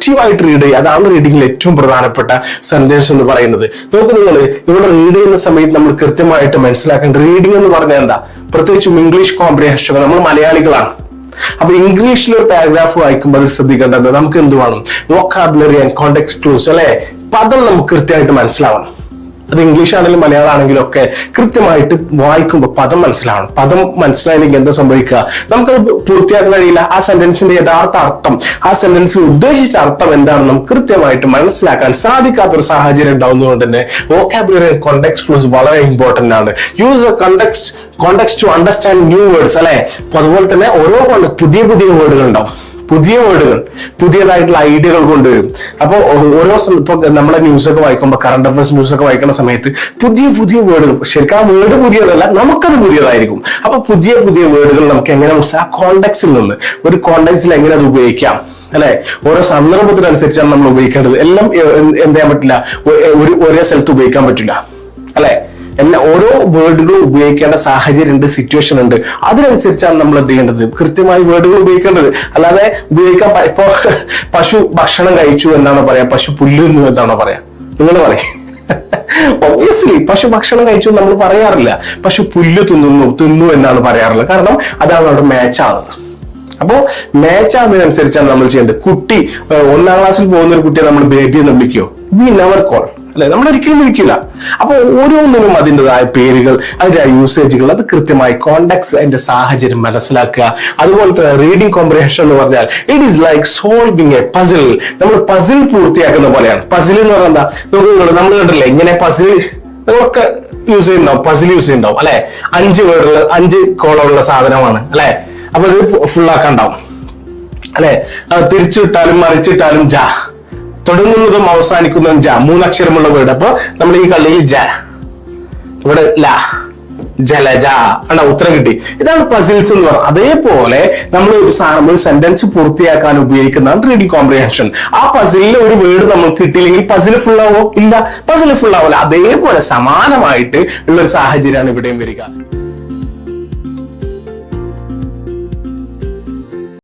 ആക്റ്റീവായിട്ട് റീഡ് ചെയ്യുക. അതാണ് റീഡിങ്ങിൽ ഏറ്റവും പ്രധാനപ്പെട്ട സെന്റൻസ് എന്ന് പറയുന്നത്. നോക്ക് നിങ്ങൾ ഇവിടെ റീഡ് ചെയ്യുന്ന സമയത്ത് നമ്മൾ കൃത്യമായിട്ട് മനസ്സിലാക്കേണ്ട റീഡിംഗ് എന്ന് പറഞ്ഞാൽ എന്താ? പ്രത്യേകിച്ചും ഇംഗ്ലീഷ് കോംപ്രിഹെൻഷൻ നമ്മൾ മലയാളികളാണ്. അപ്പൊ ഇംഗ്ലീഷിൽ ഒരു പാരഗ്രാഫ് വായിക്കുമ്പോൾ അത് ശ്രദ്ധിക്കേണ്ടത് നമുക്ക് എന്ത് വേണം? വോക്കാബുലറി ആൻഡ് കോണ്ടെക്സ്റ്റ് ക്ലൂസ് അല്ലെ? പദം നമുക്ക് കൃത്യമായിട്ട് മനസ്സിലാവണം. അത് ഇംഗ്ലീഷ് ആണെങ്കിലും മലയാളം ആണെങ്കിലും ഒക്കെ കൃത്യമായിട്ട് വായിക്കുമ്പോൾ പദം മനസ്സിലാവണം. പദം മനസ്സിലായില്ലെങ്കിൽ എന്താ സംഭവിക്കുക? നമുക്കത് പൂർത്തിയാക്കാൻ കഴിയില്ല. ആ സെന്റൻസിന്റെ യഥാർത്ഥ അർത്ഥം ആ സെന്റൻസിൽ ഉദ്ദേശിച്ച അർത്ഥം എന്താണെന്ന് നമുക്ക് കൃത്യമായിട്ട് മനസ്സിലാക്കാൻ സാധിക്കാത്തൊരു സാഹചര്യം ഉണ്ടാവുന്നതുകൊണ്ട് തന്നെ വോക്കാബുലറി കോണ്ടെക്സ് ക്ലൂസ് വളരെ ഇമ്പോർട്ടന്റ് ആണ്. Use context context to understand new words അല്ലെ? അതുപോലെ തന്നെ ഓരോ പുതിയ പുതിയ വേർഡുകൾ ഉണ്ടാവും. പുതിയ വേർഡുകൾ പുതിയതായിട്ടുള്ള ഐഡിയകൾ കൊണ്ടുവരും. അപ്പോൾ ഓരോ ഇപ്പൊ നമ്മളെ ന്യൂസ് ഒക്കെ വായിക്കുമ്പോൾ കറണ്ട് അഫയേഴ്സ് ന്യൂസ് ഒക്കെ വായിക്കുന്ന സമയത്ത് പുതിയ പുതിയ വേർഡുകൾ ശരിക്കും ആ വേർഡ് പുതിയതല്ല നമുക്കത് പുതിയതായിരിക്കും. അപ്പൊ പുതിയ പുതിയ വേർഡുകൾ നമുക്ക് എങ്ങനെ ആ കോണ്ടെക്സിൽ നിന്ന് ഒരു കോണ്ടെക്സിൽ എങ്ങനെ അത് ഉപയോഗിക്കാം അല്ലെ? ഓരോ സന്ദർഭത്തിനനുസരിച്ചാണ് നമ്മൾ ഉപയോഗിക്കേണ്ടത്. എല്ലാം എന്ത് ചെയ്യാൻ പറ്റില്ല? ഒരു ഒരേ സ്ഥലത്ത് ഉപയോഗിക്കാൻ പറ്റില്ല അല്ലെ? എല്ലാ ഓരോ വേർഡുകളും ഉപയോഗിക്കേണ്ട സാഹചര്യം ഉണ്ട് സിറ്റുവേഷൻ ഉണ്ട്. അതിനനുസരിച്ചാണ് നമ്മൾ എന്ത് ചെയ്യേണ്ടത്? കൃത്യമായി വേർഡുകൾ ഉപയോഗിക്കേണ്ടത്. അല്ലാതെ ഉപയോഗിക്കാൻ ഇപ്പൊ പശു ഭക്ഷണം കഴിച്ചു എന്നാണോ പറയാ പശു പുല്ല് തിന്നു എന്നാണോ പറയാ. നിങ്ങൾ പറയും. ഒബ്വിയസ്ലി പശു ഭക്ഷണം കഴിച്ചു നമ്മൾ പറയാറില്ല. പശു പുല്ല് തിന്നുന്നു തിന്നു എന്നാണ് പറയാറുള്ളത്. കാരണം അതാണ് അവിടെ മാച്ച് ആവുന്നത്. അപ്പോ മാച്ച് ആവുന്നതിനനുസരിച്ചാണ് നമ്മൾ ചെയ്യേണ്ടത്. കുട്ടി ഒന്നാം ക്ലാസ്സിൽ പോകുന്ന ഒരു കുട്ടിയെ നമ്മൾ ബേബി എന്ന് വിളിക്കുമോ വി നെവർ കോൾ അല്ലെ? നമ്മൾ ഒരിക്കലും വിളിക്കില്ല. അപ്പൊ ഓരോന്നിനും അതിന്റെതായ പേരുകൾ അതിന്റെ യൂസേജുകൾ അത് കൃത്യമായി കോണ്ടാക്ട്സ് അതിന്റെ സാഹചര്യം മനസ്സിലാക്കുക. അതുപോലെ തന്നെ റീഡിംഗ് കോംപ്രിഹെൻഷൻ എന്ന് പറഞ്ഞാൽ it is like solving a puzzle നമ്മൾ പസിൽ പൂർത്തിയാക്കുന്ന പോലെയാണ്. പസിൽ എന്ന് പറഞ്ഞാൽ എന്താ? നമ്മൾ കണ്ടില്ലേ ഇങ്ങനെ പസിൽ നിങ്ങളൊക്കെ യൂസ് ചെയ്യുന്നുണ്ടാവും. പസിൽ യൂസ് ചെയ്യുന്നുണ്ടാവും അല്ലെ? അഞ്ച് വേർഡുള്ള അഞ്ച് കോളമുള്ള സാധനമാണ് അല്ലെ? അപ്പൊ ഇത് ഫുള്ളാക്കണ്ടാവും അല്ലെ? തിരിച്ചിട്ടാലും മറിച്ചിട്ടാലും ജ. തുടങ്ങുന്നതും അവസാനിക്കുന്നതും ജ. മൂന്നക്ഷരമുള്ള വേർഡ് അപ്പൊ നമ്മൾ ഈ കള്ളിയിൽ ജ. ഇവിടെ ല. ജലജ അണ്ട ഉത്തരം കിട്ടി. ഇതാണ് പസിൽസ് എന്ന് പറയുന്നത് അതേപോലെ നമ്മൾ ഒരു സാധനം ഒരു സെന്റൻസ് പൂർത്തിയാക്കാൻ ഉപയോഗിക്കുന്നതാണ് റീഡി കോംപ്രിഹെൻഷൻ ആ പസിലിൽ ഒരു വേർഡ് നമുക്ക് കിട്ടിയില്ലെങ്കിൽ പസിൽ ഫുൾ ആവോ? ഇല്ല. പസിൽ ഫുൾ ആവില്ല അതേപോലെ സമാനമായിട്ട് ഉള്ള ഒരു സാഹചര്യമാണ് ഇവിടെയും വരിക.